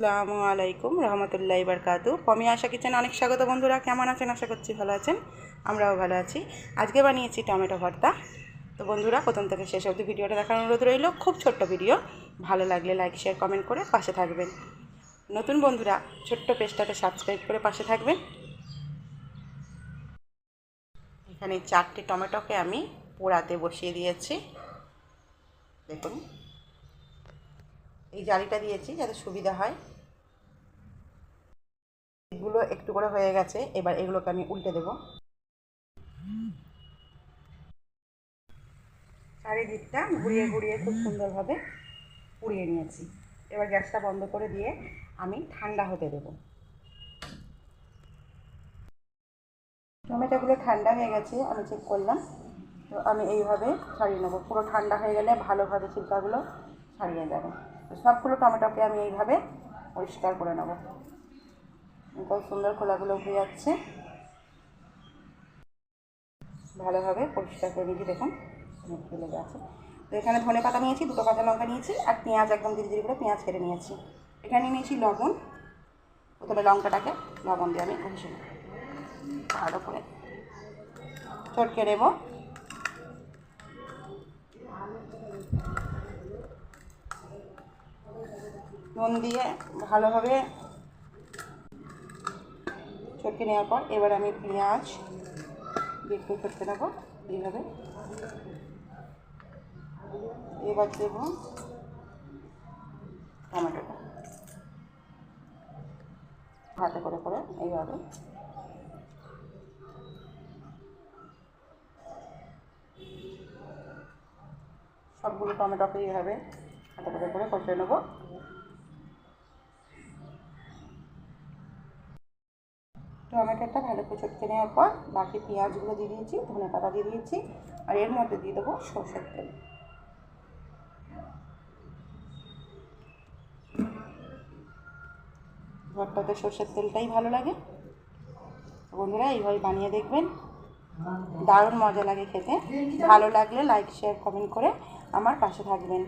আসসালামু আলাইকুম, রহমতুল্লাহ বারকাতু পমি আশা কিচেন অনেক স্বাগত বন্ধুরা। কেমন আছেন? আশা করছি ভালো আছেন। আমরাও ভালো আছি। আজকে বানিয়েছি টমেটো ভর্তা। তো বন্ধুরা, প্রথম থেকে শেষ অবধি ভিডিওটা দেখার অনুরোধ রইল। খুব ছোট্ট ভিডিও। ভালো লাগলে লাইক, শেয়ার, কমেন্ট করে পাশে থাকবেন। নতুন বন্ধুরা, ছোট্ট পেজটাতে সাবস্ক্রাইব করে পাশে থাকবেন। এখানে চারটে টমেটোকে আমি পোড়াতে বসিয়ে দিয়েছি। দেখুন। এই জালিটা দিয়েছি যাতে সুবিধা হয়। এগুলো একটু করে হয়ে গেছে, এবার এগুলোকে আমি উল্টে দেব। চারিদিকটা ঘুরিয়ে ঘুরিয়ে খুব সুন্দরভাবে পুড়িয়ে নিয়েছি। এবার গ্যাসটা বন্ধ করে দিয়ে আমি ঠান্ডা হতে দেব। টমেটোগুলো ঠান্ডা হয়ে গেছে, আমি চেক করলাম। তো আমি এইভাবে ছাড়িয়ে নেব। পুরো ঠান্ডা হয়ে গেলে ভালোভাবে ছিলকাগুলো ছাড়িয়ে যাবে। সবগুলো টমেটোকে আমি এইভাবে পরিষ্কার করে নেব। খুব সুন্দর খোলাগুলো উঠে যাচ্ছে। ভালোভাবে পরিষ্কার করে নিয়েছি, দেখুন তুলে গেছে। তো এখানে ধনে পাতা নিয়েছি, দুটো কাঁচা লঙ্কা নিয়েছি, আর পেঁয়াজ, একদম ধীরে ধীরে করে পেঁয়াজ কেটে নিয়েছি। এখানে নিয়েছি লবণ। প্রথমে লঙ্কাটাকে, লবণ দিয়ে আমি ঘষে ভালো করে চটকে নেব। নুন দিয়ে ভালোভাবে চটকে নেওয়ার পর এবার আমি পেঁয়াজ একটু চটকে নেব এইভাবে। এবার দেব টমেটোটা হাতে করে করে এইভাবে। সবগুলো টমেটোকে এইভাবে হাতে করে করে কষে নেব। টমেটোটা ভালো করে চটকে নেওয়ার পর বাকি পেঁয়াজগুলো দিয়ে দিয়েছি, ধনে পাতা দিয়ে দিয়েছি, আর এর মধ্যে দিয়ে দেবো সরষের তেল। ভর্তাতে সর্ষের তেলটাই ভালো লাগে। বন্ধুরা, এইভাবে বানিয়ে দেখবেন। দারুণ মজা লাগে খেতে। ভালো লাগলে লাইক শেয়ার কমেন্ট করে আমার পাশে থাকবেন।